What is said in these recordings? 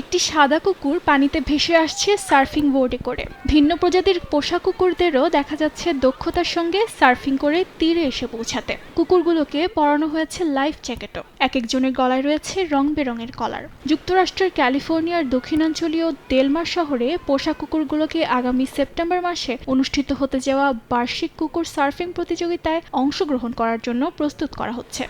একটি সাদা কুকুর পানিতে ভেসে আসছে সার্ফিং বোর্ডে করে। ভিন্ন প্রজাতির পোষা কুকুরদেরও দেখা যাচ্ছে দক্ষতার সঙ্গে সার্ফিং করে তীরে এসে পৌঁছাতে। কুকুরগুলোকে পরানো হয়েছে লাইফ জ্যাকেটও। এক একজনের গলায় রয়েছে রং বেরঙের কলার। যুক্তরাষ্ট্রের ক্যালিফোর্নিয়ার দক্ষিণাঞ্চলীয় দেলমার শহরে পোষা কুকুরগুলোকে আগামী সেপ্টেম্বর মাসে অনুষ্ঠিত হতে যাওয়া বার্ষিক কুকুর সার্ফিং প্রতিযোগিতায় অংশগ্রহণ করার জন্য প্রস্তুত করা হচ্ছে।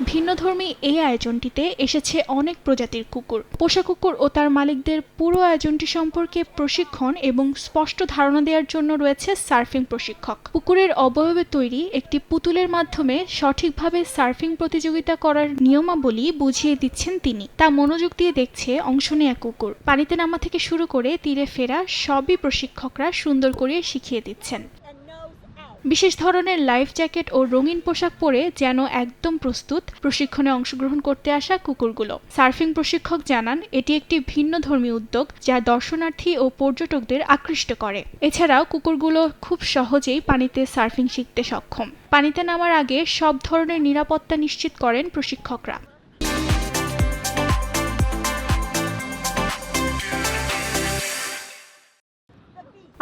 ভিন্নধর্মী এই আয়োজনটিতে এসেছে অনেক প্রজাতির কুকুর। পোষা কুকুর ও তার মালিকদের পুরো আয়োজনটি সম্পর্কে প্রশিক্ষণ এবং স্পষ্ট ধারণা দেওয়ার জন্য রয়েছে সার্ফিং প্রশিক্ষক। কুকুরের অবয়বে তৈরি একটি পুতুলের মাধ্যমে সঠিকভাবে সার্ফিং প্রতিযোগিতা করার নিয়মাবলী বুঝিয়ে দিচ্ছেন তিনি। তা মনোযোগ দিয়ে দেখছে অংশ নেয়া কুকুর। পানিতে নামা থেকে শুরু করে তীরে ফেরা সবই প্রশিক্ষকরা সুন্দর করে শিখিয়ে দিচ্ছেন। বিশেষ ধরনের লাইফ জ্যাকেট ও রঙিন পোশাক পরে যেন একদম প্রস্তুত, প্রশিক্ষণে অংশগ্রহণ করতে আসা কুকুরগুলো। সার্ফিং প্রশিক্ষক জানান, এটি একটি ভিন্ন ধর্মী উদ্যোগ যা দর্শনার্থী ও পর্যটকদের আকৃষ্ট করে। এছাড়াও কুকুরগুলো খুব সহজেই পানিতে সার্ফিং শিখতে সক্ষম। পানিতে নামার আগে সব ধরনের নিরাপত্তা নিশ্চিত করেন প্রশিক্ষকরা।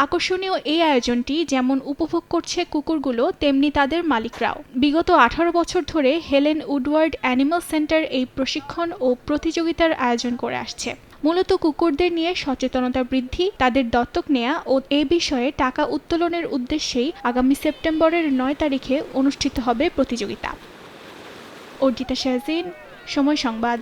আকর্ষণীয় এই আয়োজনটি যেমন উপভোগ করছে কুকুরগুলো, তেমনি তাদের মালিকরাও। বিগত আঠারো বছর ধরে হেলেন উডওয়ার্ড অ্যানিমাল সেন্টার এই প্রশিক্ষণ ও প্রতিযোগিতার আয়োজন করে আসছে। মূলত কুকুরদের নিয়ে সচেতনতা বৃদ্ধি, তাদের দত্তক নেয়া ও এ বিষয়ে টাকা উত্তোলনের উদ্দেশ্যেই আগামী সেপ্টেম্বরের নয় তারিখে অনুষ্ঠিত হবে প্রতিযোগিতা। অর্জিতা শাহজিন, সময় সংবাদ।